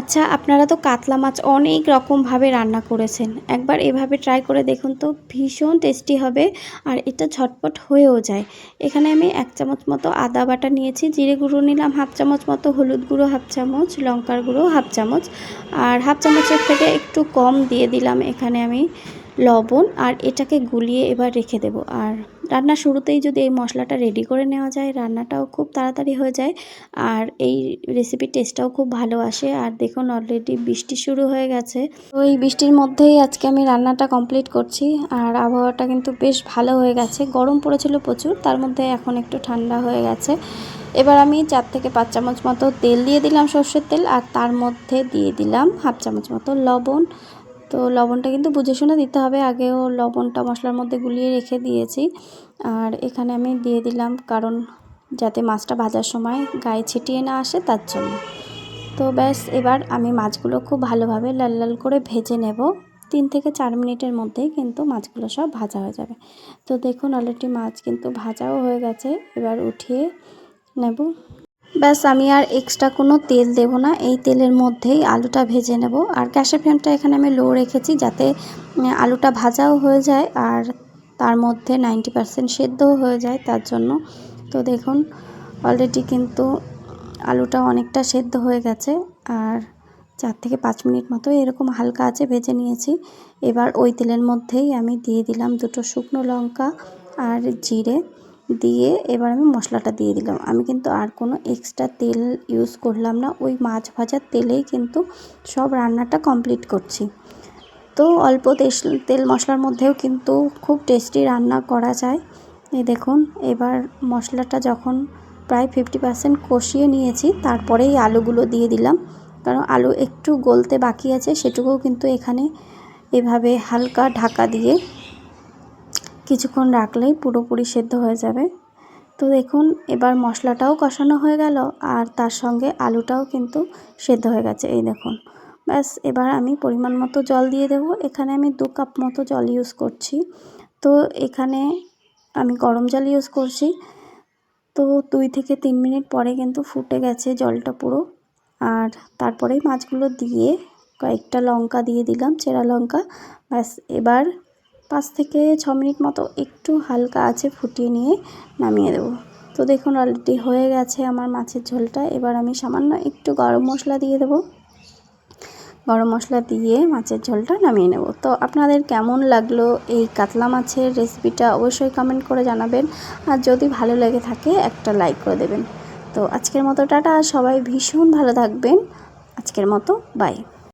আচ্ছা আপনারা তো কাতলা মাছ অনেক রকমভাবে রান্না করেছেন। একবার এভাবে ট্রাই করে দেখুন তো, ভীষণ টেস্টি হবে আর এটা ঝটপট হয়েও যায়। এখানে আমি এক চামচ মতো আদা বাটা নিয়েছি, জিরে গুঁড়ো নিলাম, হাফ চামচ মতো হলুদ গুঁড়ো, হাফ চামচ, লঙ্কার গুঁড়ো, হাফ চামচ। আর হাফ চামচের থেকে একটু কম দিয়ে দিলাম এখানে আমি। লবণ আর এটাকে গুলিয়ে এবার রেখে দেব। আর রান্নার শুরুতেই যদি এই মশলাটা রেডি করে নেওয়া যায়, রান্নাটাও খুব তাড়াতাড়ি হয়ে যায় আর এই রেসিপির টেস্টটাও খুব ভালো আসে। আর দেখুন অলরেডি বৃষ্টি শুরু হয়ে গেছে। তো এই বৃষ্টির মধ্যেই আজকে আমি রান্নাটা কমপ্লিট করছি। আর আবহাওয়াটা কিন্তু বেশ ভালো হয়ে গেছে। গরম পড়েছিল প্রচুর, তার মধ্যে এখন একটু ঠান্ডা হয়ে গেছে। এবার আমি চার থেকে পাঁচ চামচ মতো তেল দিয়ে দিলাম সর্ষের তেল আর তার মধ্যে দিয়ে দিলাম হাফ চামচ মতো লবণ তো লবণটা কিন্তু বুঝে শুনে দিতে হবে। আগেও লবণটা মশলার মধ্যে গুলিয়ে রেখে দিয়েছি। আর এখানে আমি দিয়ে দিলাম কারণ যাতে মাছটা ভাজার সময় গায়ে ছিটিয়ে না আসে তার জন্য। তো ব্যাস, এবার আমি মাছগুলো খুব ভালোভাবে লাল লাল করে ভেজে নেব। তিন থেকে চার মিনিটের মধ্যেই কিন্তু মাছগুলো সব ভাজা হয়ে যাবে। তো দেখুন অলরেডি মাছ কিন্তু ভাজাও হয়ে গেছে। এবার উঠিয়ে নেব। ব্যাস, আমি আর এক্সট্রা কোনো তেল দেব না। এই তেলের মধ্যেই আলুটা ভেজে নেব। আর গ্যাসের ফ্লেমটা এখানে আমি লো রেখেছি যাতে আলুটা ভাজাও হয়ে যায় আর তার মধ্যে নাইনটি পারসেন্ট সেদ্ধও হয়ে যায় তার জন্য। তো দেখুন অলরেডি কিন্তু আলুটা অনেকটা সেদ্ধ হয়ে গেছে। আর চার থেকে পাঁচ মিনিট মতো এরকম হালকা আছে ভেজে নিয়েছি। এবার ওই তেলের মধ্যেই আমি দিয়ে দিলাম দুটো শুকনো লঙ্কা আর জিরে। দিয়ে এবার আমি মশলাটা দিয়ে দিলাম। আমি কিন্তু আর কোনো এক্সট্রা তেল ইউজ করলাম না। ওই মাছ ভাজার তেলেই কিন্তু সব রান্নাটা কমপ্লিট করছি। তো অল্প তেল মশলার মধ্যেও কিন্তু খুব টেস্টি রান্না করা যায়। এই দেখুন, এবার মশলাটা যখন প্রায় ফিফটি পার্সেন্ট কষিয়ে নিয়েছি, তারপরেই আলুগুলো দিয়ে দিলাম। কারণ আলু একটু গলতে বাকি আছে, সেটুকুও কিন্তু এখানে এভাবে হালকা ঢাকা দিয়ে কিছুক্ষণ রাখলেই পুরোপুরি সেদ্ধ হয়ে যাবে। তো দেখুন, এবার মশলাটাও কষানো হয়ে গেল আর তার সঙ্গে আলুটাও কিন্তু সেদ্ধ হয়ে গেছে। এই দেখুন, ব্যাস, এবার আমি পরিমাণ মতো জল দিয়ে দেব। এখানে আমি দু কাপ মতো জল ইউজ করছি। তো এখানে আমি গরম জল ইউজ করছি। তো দুই থেকে তিন মিনিট পরে কিন্তু ফুটে গেছে জলটা পুরো। আর তারপরেই মাছগুলো দিয়ে কয়েকটা লঙ্কা দিয়ে দিলাম, চেরা লঙ্কা। ব্যাস, এবার পাঁচ থেকে ছ মিনিট মতো একটু হালকা আছে ফুটিয়ে নিয়ে নামিয়ে দেবো। তো দেখুন অলরেডি হয়ে গেছে আমার মাছের ঝোলটা। এবার আমি সামান্য একটু গরম মশলা দিয়ে দেবো। গরম মশলা দিয়ে মাছের ঝোলটা নামিয়ে নেব। তো আপনাদের কেমন লাগল এই কাতলা মাছের রেসিপিটা অবশ্যই কমেন্ট করে জানাবেন। আর যদি ভালো লেগে থাকে, একটা লাইক করে দেবেন। তো আজকের মতো টাটা। সবাই ভীষণ ভালো থাকবেন। আজকের মতো বাই